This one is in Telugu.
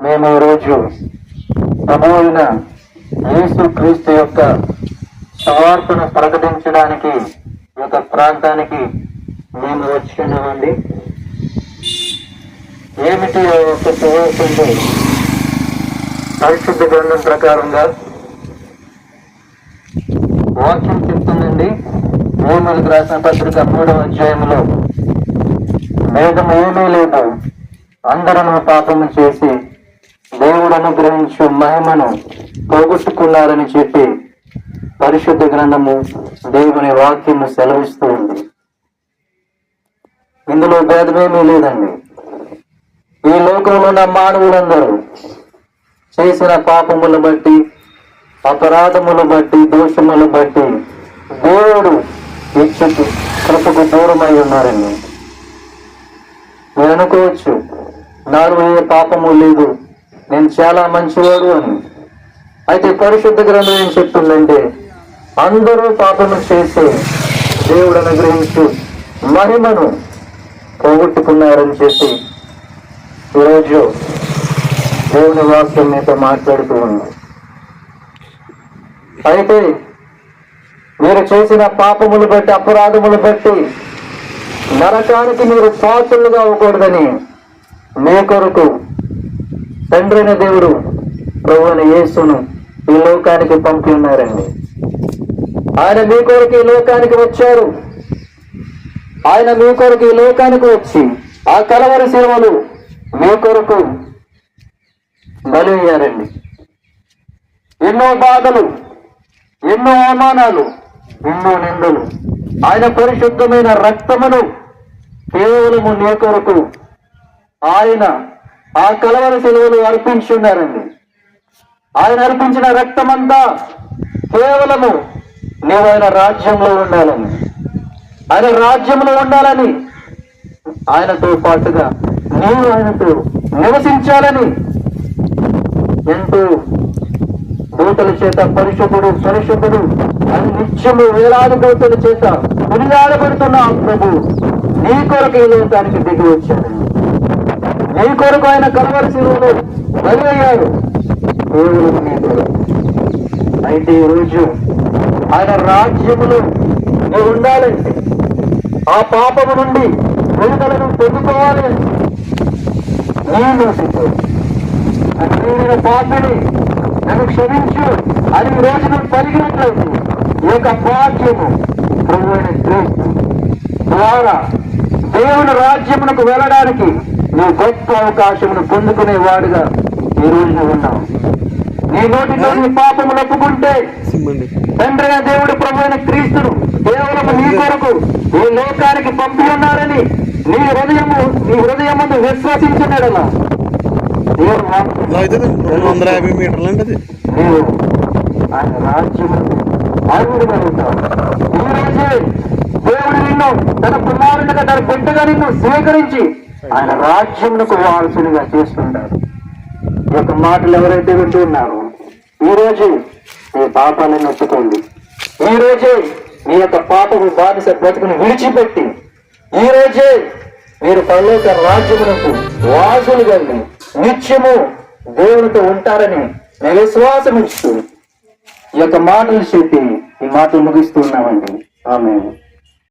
మేము ఈరోజు ప్రభు అయిన యేసు క్రీస్తు యొక్క సువార్తను ప్రకటించడానికి ఒక యొక్క ప్రాంతానికి మేము వచ్చినామండి ఏమిటి ఒక యొక్క పరిశుద్ధ గ్రంథం ప్రకారంగా వాక్యం చెప్తుందండి. భూములకు రాసిన పత్రిక మూడవ అధ్యాయంలో మేఘం ఏమీ లేదు అందరము పాపము చేసి దేవుడు అనుగ్రహించు మహిమను పోగొట్టుకున్నారని చెప్పి పరిశుద్ధ గ్రంథము దేవుని వాక్యము సెలవిస్తూ ఉంది. ఇందులో భేదమేమీ లేదండి. ఈ లోకంలో ఉన్న మానవులందరూ చేసిన పాపములు బట్టి అపరాధములు బట్టి దోషములు బట్టి దేవుడు ఇచ్చకు కృపకు దూరమై ఉన్నారండి. నేను అనుకోవచ్చు నాలో ఏ పాపము లేదు. నేను చాలా మంచివాడు అని. అయితే పరిశుద్ధ గ్రంథం ఏం చెప్తుందంటే అందరూ పాపము చేసి దేవుడు అనుగ్రహించు మహిమను పోగొట్టుకున్నారని చెప్పి ఈరోజు దేవుని వాక్యం మీతో మాట్లాడుతూ ఉంది. అయితే మీరు చేసిన పాపములు బట్టి అపరాధములు బట్టి నరకానికి మీరు పాత్రలుగా అవ్వకూడదని మీ కొరకు తండ్రైన దేవుడు ప్రభు యేసును ఈ లోకానికి పంపి ఉన్నారండి. ఆయన మీ కొరకు ఈ లోకానికి వచ్చారు. ఆయన మీ కొరకు ఈ లోకానికి వచ్చి ఆ కలవరి సేవలు మీ కొరకు బలి ఎన్నో బాధలు ఎన్నో అవమానాలు ఎన్నో నిందలు. ఆయన పరిశుద్ధమైన రక్తమును కేవలము నీ కొరకు ఆయన ఆ కలవర సెలవులు అర్పించున్నారండి. ఆయన అర్పించిన రక్తమంతా కేవలము నువ్వు ఆయన రాజ్యంలో ఉండాలని ఆయన రాజ్యంలో ఉండాలని ఆయనతో పాటుగా నీవు ఆయనతో నివసించాలని ఎంతో దూతల చేత పరిశుభుడు పరిశుభుడు అని నిత్యము వేలాది దూతల చేత పునియాడబడుతున్న ప్రభు. నీ కొరకు ఈ లోకానికి దిగి వచ్చాడు నీ కొరకు ఆయన కలవలసిలో బలి అయ్యారు అయితే ఈరోజు రోజు ఆయన రాజ్యములు నువ్వు ఉండాలంటే ఆ పాపము నుండి విడుదలను పొందుకోవాలి. నేను నేను పాపని నన్ను క్షమించు. అని ఈ రోజు నువ్వు పలిగినట్లయితే ఈ యొక్క భాగ్యము ప్రభు అయిన ద్వారా దేవుని రాజ్యమునకు వెళ్ళడానికి నువ్వు గొప్ప అవకాశమును పొందుకునే వాడుగా ఈ రోజు నువ్వు ఉన్నావు. నీ నోటితో నీ పాపములు ఒప్పుకుంటే తండ్రి అయిన దేవుడు ప్రభు అయిన క్రీస్తును కేవలం నీ కొరకు ఈ లోకానికి పంపి ఉన్నారని నీ హృదయము నీ హృదయమును విశ్వసించినడలా దేవుడు వాక్కు అయితే రెండు వందల యాభై మీటర్లు అండి అది. నీవు ఆయన రాజ్యములకు అర్హుడుగా ఉంటావు. ఈ రోజే దేవుడు నిన్ను తన కుమారునిగా తన బిడ్డగా నిన్ను స్వీకరించి ఆయన రాజ్యములకు వారసునిగా చేస్తుంటారు. ఈ యొక్క మాటలు ఎవరైతే వింటున్నారో ఉన్నారో ఈ మీ పాపాలను ఒప్పుకోండి ఈ రోజే మీ యొక్క పాపము బానిస బ్రతుకును విడిచిపెట్టి ఈ రోజే మీరు పరలోక రాజ్యమునకు వాసులు కలిగి నిత్యము దేవునితో ఉంటారని నేను విశ్వాసం ఇస్తూ ఈ యొక్క మాటలు చెప్పి ఈ మాటలు ముగిస్తూ ఉన్నామండి. ఆమె